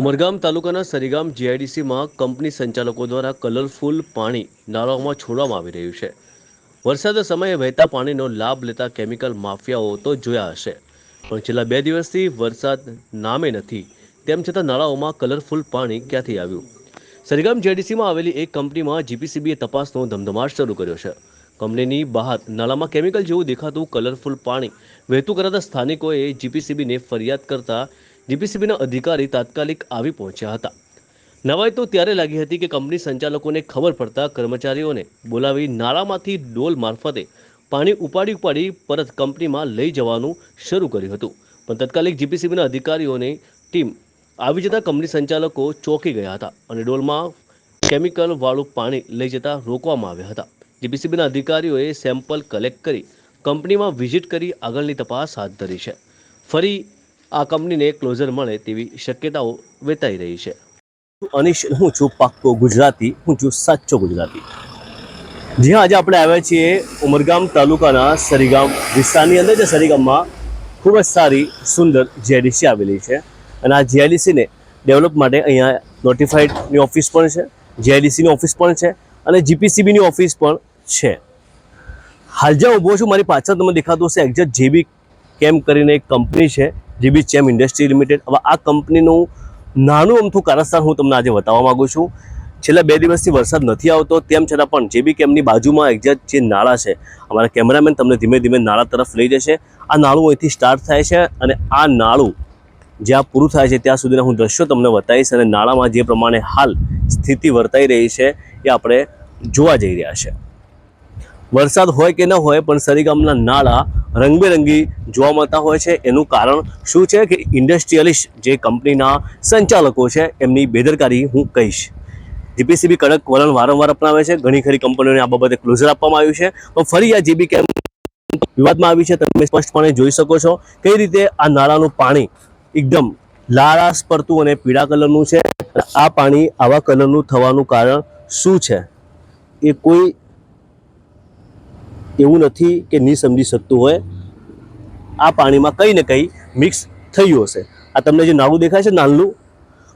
ઉમરગામ તાલુકાના સરીગામ જીઆઈડીસીમાં કંપની સંચાલકો દ્વારા કલરફુલ પાણી નાળાઓમાં છોડવામાં આવી રહ્યું છે. વરસાદ સમયે વહેતા પાણીનો લાભ લેતા કેમિકલ માફિયાઓ તો જોયા હશે. પણ છેલ્લા બે દિવસથી વરસાદ નામે નથી, તેમ છતાં નાળાઓમાં કલરફુલ પાણી ક્યાંથી આવ્યું? સરીગામ જીઆઈડીસીમાં આવેલી એક કંપનીમાં જીપીસીબીએ તપાસનો ધમધમાટ શરૂ કર્યો છે. કંપનીની બહાર નાળામાં કેમિકલ જેવું દેખાતું કલરફુલ પાણી વહેતું કરાતા સ્થાનિકોએ જીપીસીબીને ફરિયાદ કરતા જીપીસીબીના અધિકારી તાત્કાલિક આવી પહોંચ્યા હતા. નવાઈ તો ત્યારે લાગી હતી કે કંપની સંચાલકોને ખબર પડતા કર્મચારીઓને બોલાવી નાળામાંથી ડોલ મારફતે પાણી ઉપાડી ઉપાડી પરત કંપનીમાં લઈ જવાનું શરૂ કર્યું હતું. પણ તત્કાલિક જીપીસીબીના અધિકારીઓની ટીમ આવી જતા કંપની સંચાલકો ચોંકી ગયા હતા અને ડોલમાં કેમિકલવાળું પાણી લઈ જતા રોકવામાં આવ્યા હતા. જીપીસીબીના અધિકારીઓએ સેમ્પલ કલેક્ટ કરી કંપનીમાં વિઝિટ કરી આગળની તપાસ હાથ ધરી છે. ફરી આ કંપનીને ક્લોઝર મળે તેવી શક્યતાઓ વેતાઈ રહી છે. અનિશ, હું છું પાક્કો ગુજરાતી, હું છું સાચો ગુજરાતી. જી હા આજે આપણે આવ્યા છીએ ઉમરગામ તાલુકાના સરીગામ વિસ્તારની અંદર, જે સરીગામમાં ખૂબ જ સારી, સુંદર જીઆઈડીસી આવેલી છે. અને આ જીઆઈડીસીને ડેવલપ માટે અહીંયા નોટિફાઈડની ઓફિસ પણ છે જીઆઈડીસીની ઓફિસ પણ છે અને જીપીસીબીની ઓફિસ પણ છે. હાલ જ્યાં ઊભો છું, મારી પાછળ તમને દેખાતું હશે એક્ઝેક્ટ જેબી કેમ કરીને એક કંપની છે. JB Chem industry limited. હવે આ કંપનીનું નાનું અમથું કારસ્તાન હું તમને આજે બતાવવા માગું છું. છેલ્લા બે દિવસથી વરસાદ નથી આવતો, તેમ છતાં પણ જેબી કેમની બાજુમાં એક્ઝેક્ટ જે નાળા છે, અમારા કેમેરામેન તમને ધીમે ધીમે નાળા તરફ લઈ જશે. આ નાળું અહીંથી સ્ટાર્ટ થાય છે અને આ નાળું જ્યાં પૂરું થાય છે ત્યાં સુધીના હું દ્રશ્યો તમને બતાવીશ અને નાળામાં જે પ્રમાણે હાલ સ્થિતિ વર્તાઈ રહી છે એ આપણે જોવા જઈ રહ્યા છે. વરસાદ હોય કે ન હોય, પણ સરીગામના નાળા રંગબેરંગી જોવા મળતા હોય છે. એનું કારણ શું છે કે ઇન્ડસ્ટ્રીયલિસ્ટ જે કંપનીના સંચાલકો છે, એમની બેદરકારી હું કહીશ. જીપીસીબી કડક વલણ વારંવાર અપનાવે છે. ઘણી ખરી કંપનીઓને આ બાબતે ક્લોઝર આપવામાં આવ્યું છે. પણ ફરી આ જીબી કેમ વિવાદમાં આવી છે, તમે સ્પષ્ટપણે જોઈ શકો છો કઈ રીતે આ નાળાનું પાણી એકદમ લાળાશ પડતું અને પીળા કલરનું છે. આ પાણી આવા કલરનું થવાનું કારણ શું છે? એ કોઈ એવું નથી કે નહીં સમજી શકતું હોય, આ પાણીમાં કંઈ ને કંઈ મિક્સ થયું હશે. આ તમને જે નાળું દેખાય છે નાનું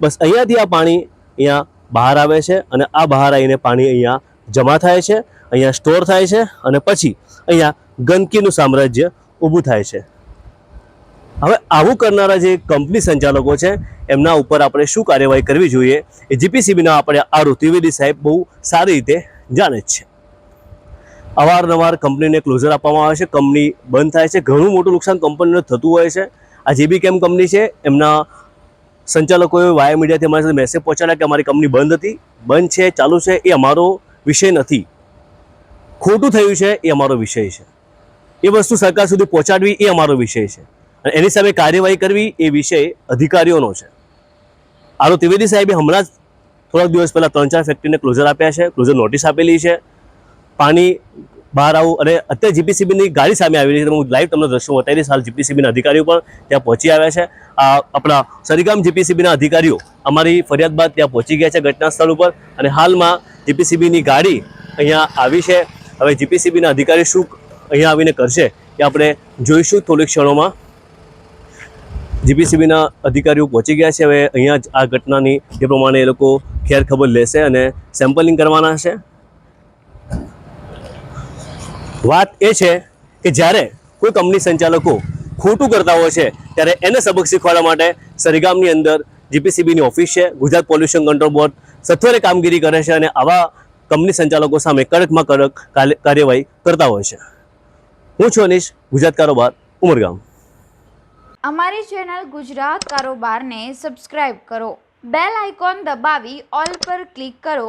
બસ અહીંયાથી આ પાણી અહીંયા બહાર આવે છે અને આ બહાર આવીને પાણી અહીંયા જમા થાય છે, અહીંયા સ્ટોર થાય છે અને પછી અહીંયા ગંદકીનું સામ્રાજ્ય ઊભું થાય છે. હવે આવું કરનારા જે કંપની સંચાલકો છે, એમના ઉપર આપણે શું કાર્યવાહી કરવી જોઈએ એ જીપીસીબીના આપણે આરુ ત્રિવેદી સાહેબ બહુ સારી રીતે જાણે જ છે. અવારનવાર કંપનીને ક્લોઝર આપવામાં આવે છે. કંપની બંધ થાય છે. ઘણું મોટું નુકસાન કંપનીને થતું હોય છે. આ જેબી કેમ કંપની છે, એમના સંચાલકોએ વાયા મીડિયાથી અમારી સાથે મેસેજ પહોંચાડ્યા કે અમારી કંપની બંધ હતી. બંધ છે, ચાલુ છે, એ અમારો વિષય નથી. ખોટું થયું છે, એ અમારો વિષય છે. એ વસ્તુ સરકાર સુધી પહોંચાડવી એ અમારો વિષય છે. અને એની સામે કાર્યવાહી કરવી એ વિષય અધિકારીઓનો છે. આરો ત્રિવેદી સાહેબે હમણાં જ થોડાક દિવસ પહેલાં ત્રણ ચાર ફેક્ટરીને ક્લોઝર આપ્યા છે. ક્લોઝર નોટિસ આપેલી છે. પાણી બહાર આવું અને અત્યારે જીપીસીબીની ગાડી સામે આવી રહી છે. હું લાઈવ તમને દ્રશ્યો બતાવી રહીશ હાલ જીપીસીબીના અધિકારીઓ પણ ત્યાં પહોંચી આવ્યા છે. આ આપણા સરીગામ જીપીસીબીના અધિકારીઓ અમારી ફરિયાદ બાદ ત્યાં પહોંચી ગયા છે ઘટના સ્થળ ઉપર અને હાલમાં જીપીસીબીની ગાડી અહીંયા આવી છે. હવે જીપીસીબીના અધિકારી શું અહીંયા આવીને કરશે એ આપણે જોઈશું. થોડીક ક્ષણોમાં જીપીસીબીના અધિકારીઓ પહોંચી ગયા છે. હવે અહીંયા જ આ ઘટનાની એ પ્રમાણે એ લોકો ખેર ખબર લેશે અને સેમ્પલિંગ કરવાના છે. વાત એ છે કે જ્યારે કોઈ કંપની સંચાલકો ખોટું કરતા હોય છે, ત્યારે એને સબક શીખવાડવા માટે સરીગામની અંદર જીપીસીબીની ઓફિસ છે, ગુજરાત પોલ્યુશન કંટ્રોલ બોર્ડ સત્વરે કામગીરી કરે છે અને આવા કંપની સંચાલકો સામે કડકમાં કડક કાર્યવાહી કરતા હોય છે. હું છું અનીશ, ગુજરાત કારોબાર, ઉમરગામ. અમારી ચેનલ ગુજરાત કારોબારને સબસ્ક્રાઇબ કરો. બેલ આઇકોન દબાવી ઓલ પર ક્લિક કરો.